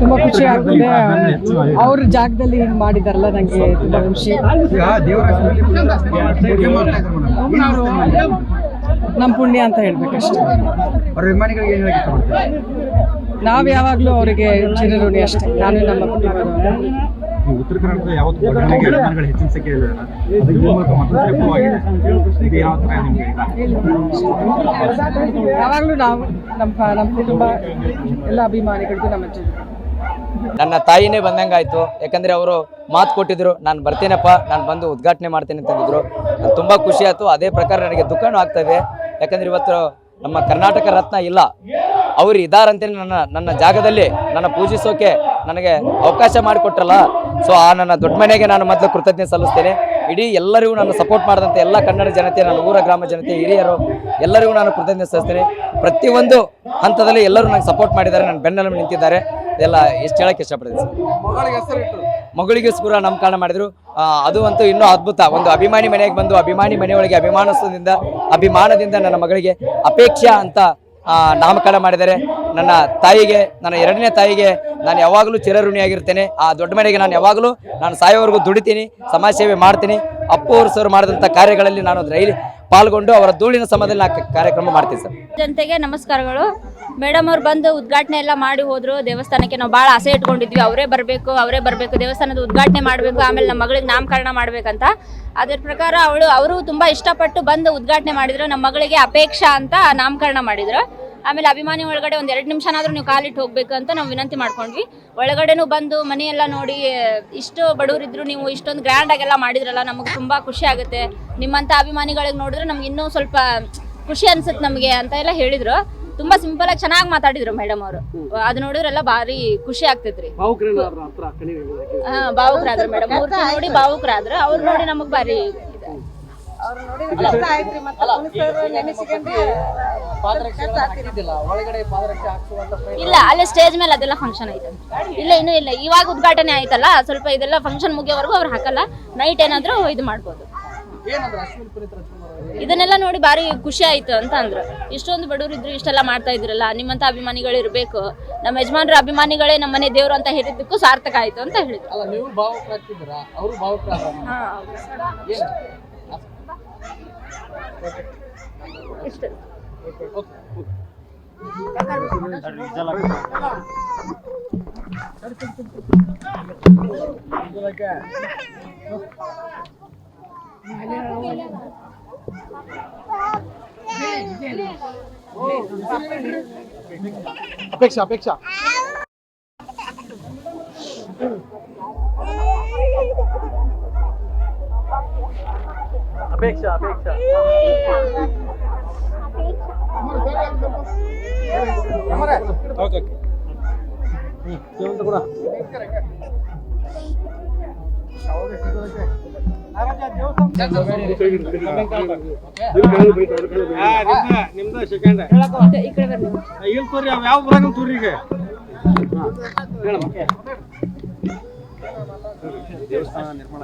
ತುಂಬಾ ಖುಷಿ ಆಗ್ತದೆ. ಅವ್ರ ಜಾಗದಲ್ಲಿ ಹಿಂಗ್ ಮಾಡಿದಾರಲ್ಲ, ನಂಗೆ ತುಂಬಾ ಖುಷಿ. ನಮ್ ಪುಣ್ಯ ಅಂತ ಹೇಳ್ಬೇಕಷ್ಟೇ. ನಾವ್ ಯಾವಾಗ್ಲೂ ಅವರಿಗೆ ಚಿರಋಣಿ ಅಷ್ಟೇ. ನಾನು ನಮ್ಮ ಕುಟುಂಬದವರು ಉತ್ತರ ಕರ್ನಾಟಕದ ಯಾವತ್ತು ಹೆಚ್ಚಿನ ಸಂಖ್ಯೆ ಇದೆ ಅದಕ್ಕೆ ಈ ಮೂಲಕ ಮತ್ತೊಂದು step ಆಗಿದೆ ಯಾವ ಥರ ನಿಮ್ಗೆ ಇದೆ? ನಾವು ನಮ್ಮ ನಮ್ಮ ಕುಟುಂಬ ಎಲ್ಲ ಅಭಿಮಾನಿಗಳಿಗೂ ನಮ್ಮ ನನ್ನ ತಾಯಿನೇ ಬಂದಂಗಾಯ್ತು. ಯಾಕಂದರೆ ಅವರು ಮಾತು ಕೊಟ್ಟಿದ್ರು ನಾನು ಬರ್ತೀನಪ್ಪ ನಾನು ಬಂದು ಉದ್ಘಾಟನೆ ಮಾಡ್ತೀನಿ ಅಂತಂದಿದ್ರು ನಾನು ತುಂಬ ಖುಷಿ ಆಯಿತು. ಅದೇ ಪ್ರಕಾರ ನನಗೆ ದುಃಖನೂ ಆಗ್ತಾ ಇದೆ. ಯಾಕಂದ್ರೆ ಇವತ್ತು ನಮ್ಮ ಕರ್ನಾಟಕ ರತ್ನ ಇಲ್ಲ. ಅವರು ಇದ್ದಾರಂತೇಳಿ ನನ್ನ ನನ್ನ ಜಾಗದಲ್ಲಿ ನನ್ನ ಪೂಜಿಸೋಕೆ ನನಗೆ ಅವಕಾಶ ಮಾಡಿಕೊಟ್ರಲ್ಲ. ಸೊ ಆ ನನ್ನ ದೊಡ್ಡ ಮನೆಗೆ ನಾನು ಮೊದಲು ಕೃತಜ್ಞತೆ ಸಲ್ಲಿಸ್ತೇನೆ. ಇಡೀ ಎಲ್ಲರಿಗೂ ನಾನು ಸಪೋರ್ಟ್ ಮಾಡಿದಂಥ ಎಲ್ಲ ಕನ್ನಡ ಜನತೆ ನನ್ನ ಊರ ಗ್ರಾಮ ಜನತೆ ಹಿರಿಯರು ಎಲ್ಲರಿಗೂ ನಾನು ಕೃತಜ್ಞತೆ ಸಲ್ಲಿಸ್ತೇನೆ. ಪ್ರತಿಯೊಂದು ಹಂತದಲ್ಲಿ ಎಲ್ಲರೂ ನನಗೆ ಸಪೋರ್ಟ್ ಮಾಡಿದ್ದಾರೆ ನನ್ನ ಬೆನ್ನಲ್ಲಿ ನಿಂತಿದ್ದಾರೆ. ಇದೆಲ್ಲ ಎಷ್ಟು ಹೇಳಕ್ಕೆ ಇಷ್ಟಪಡ್ತೀನಿ ಸರ್. ಮಗಳಿಗೆ ಸ್ಕೂರ ನಾಮಕರಣ ಮಾಡಿದ್ರು. ಅದು ಅಂತೂ ಇನ್ನೂ ಅದ್ಭುತ. ಒಂದು ಅಭಿಮಾನಿ ಮನೆಗೆ ಬಂದು ಅಭಿಮಾನಿ ಮನೆಯೊಳಗೆ ಅಭಿಮಾನದಿಂದ ಅಭಿಮಾನದಿಂದ ನನ್ನ ಮಗಳಿಗೆ ಅಪೇಕ್ಷಾ ಅಂತ ನಾಮಕರಣ ಮಾಡಿದ್ದಾರೆ ನನ್ನ ತಾಯಿಗೆ, ನನ್ನ ಎರಡನೇ ತಾಯಿಗೆ ನಾನು ಯಾವಾಗಲೂ ಚಿರಋಣಿಯಾಗಿರ್ತೇನೆ. ಆ ದೊಡ್ಡ ಮನೆಗೆ ನಾನು ಯಾವಾಗಲೂ ನಾನು ಸಾಯೋವರೆಗೂ ದುಡಿತೀನಿ ಸಮಾಜ ಸೇವೆ ಮಾಡ್ತೀನಿ. ಅಪ್ಪು ಅವರು ಸರ್ ಮಾಡಿದಂಥ ಕಾರ್ಯಗಳಲ್ಲಿ ನಾನು ರೈಲಿ ಪಾಲ್ಗೊಂಡು ಅವರ ಧೂಳಿನ ಸಮಯದಲ್ಲಿ ಕಾರ್ಯಕ್ರಮ ಮಾಡ್ತೀವಿ ಸರ್. ಜನತೆಗೆ ನಮಸ್ಕಾರಗಳು. ಮೇಡಮ್ ಅವ್ರು ಬಂದು ಉದ್ಘಾಟನೆ ಎಲ್ಲ ಮಾಡಿ ಹೋದ್ರು. ದೇವಸ್ಥಾನಕ್ಕೆ ನಾವು ಬಹಳ ಆಸೆ ಇಟ್ಕೊಂಡಿದ್ವಿ. ಅವರೇ ಬರಬೇಕು ಅವರೇ ಬರಬೇಕು. ದೇವಸ್ಥಾನದ ಉದ್ಘಾಟನೆ ಮಾಡಬೇಕು, ಆಮೇಲೆ ನಮ್ಮ ಮಗಳಿಗೆ ನಾಮಕರಣ ಮಾಡ್ಬೇಕಂತ. ಅದ್ರ ಪ್ರಕಾರ ಅವಳು, ಅವರು ತುಂಬಾ ಇಷ್ಟಪಟ್ಟು ಬಂದು ಉದ್ಘಾಟನೆ ಮಾಡಿದ್ರು. ನಮ್ಮ ಮಗಳಿಗೆ ಅಪೇಕ್ಷಾ ಅಂತ ನಾಮಕರಣ ಮಾಡಿದ್ರು. ಆಮೇಲೆ ಅಭಿಮಾನಿ ಒಳಗಡೆ ಒಂದ್ ಎರಡು ನಿಮಿಷನಾದ್ರೂ ನೀವು ಕಾಲಿಟ್ಟು ಹೋಗ್ಬೇಕು ಅಂತ ನಾವು ವಿನಂತಿ ಮಾಡ್ಕೊಂಡ್ವಿ. ಒಳಗಡೆನು ಬಂದು ಮನೆಯೆಲ್ಲ ನೋಡಿ ಇಷ್ಟು ಬಡವರಿದ್ರು ನೀವು ಇಷ್ಟೊಂದು ಗ್ರ್ಯಾಂಡ್ ಆಗೆಲ್ಲ ಮಾಡಿದ್ರಲ್ಲ ನಮಗೆ ತುಂಬಾ ಖುಷಿ ಆಗುತ್ತೆ. ನಿಮ್ಮಂತ ಅಭಿಮಾನಿಗಳಿಗೆ ನೋಡಿದ್ರೆ ನಮ್ಗೆ ಇನ್ನೂ ಸ್ವಲ್ಪ ಖುಷಿ ಅನ್ಸುತ್ತೆ ನಮಗೆ ಅಂತ ಎಲ್ಲ ಹೇಳಿದ್ರು. ತುಂಬಾ ಸಿಂಪಲ್ ಆಗಿ ಚೆನ್ನಾಗಿ ಮಾತಾಡಿದ್ರು ಮೇಡಮ್ ಅವರು. ಅದು ನೋಡಿದ್ರೆಲ್ಲ ಭಾರಿ ಖುಷಿ ಆಗ್ತೈತ್ರಿ. ಹಾ ಭಾವುಕರಾದ್ರು ಮೇಡಮ್ ಮೂರ್ತಿ ನೋಡಿ ಭಾವುಕರಾದ್ರು. ಅವ್ರು ನೋಡಿ ನಮಗ್ ಭಾರಿ ಇದೆ. ಇಲ್ಲ ಅಲ್ಲೇ ಸ್ಟೇಜ್ ಮೇಲೆ ಅದೆಲ್ಲ ಫಂಕ್ಷನ್ ಐತೆ. ಇಲ್ಲ ಇನ್ನೂ ಇಲ್ಲ. ಇವಾಗ ಉದ್ಘಾಟನೆ ಆಯ್ತಲ್ಲ ಸ್ವಲ್ಪ ಇದೆಲ್ಲ ಫಂಕ್ಷನ್ ಮುಗಿಯೋವರೆಗೂ ಅವ್ರು ಹಾಕಲ್ಲ. ನೈಟ್ ಏನಾದ್ರು ಇದು ಮಾಡ್ಬೋದು. ಇದನ್ನೆಲ್ಲ ನೋಡಿ ಭಾರಿ ಖುಷಿ ಆಯ್ತು ಅಂತ ಅಂದ್ರು. ಇಷ್ಟೊಂದು ಬಡವರು ಇದ್ರು ಇಷ್ಟೆಲ್ಲ ಮಾಡ್ತಾ ಇದ್ರಲ್ಲ ನಿಮ್ಮಂತ ಅಭಿಮಾನಿಗಳು ಇರಬೇಕು. ನಮ್ಮ ಯಜಮಾನ್ರ ಅಭಿಮಾನಿಗಳೇ ನಮ್ಮ ಮನೆ ದೇವ್ರು ಅಂತ ಹೇಳಿದ್ದಕ್ಕೂ ಸಾರ್ಥಕ ಆಯ್ತು ಅಂತ ಹೇಳಿದ್ರು. ಇಷ್ಟು. ಅಪೇಕ್ಷಾ ಅಪೇಕ್ಷಾ ಅಪೇಕ್ಷಾ ಅಪೇಕ್ಷಾ ಓಕೆ ಕೂಡ ಸೆಕೆಂಡ್ ಯಾವ ಬರಂಗ ತೋರಿ ಈಗ ದೇವಸ್ಥಾನ ನಿರ್ಮಾಣ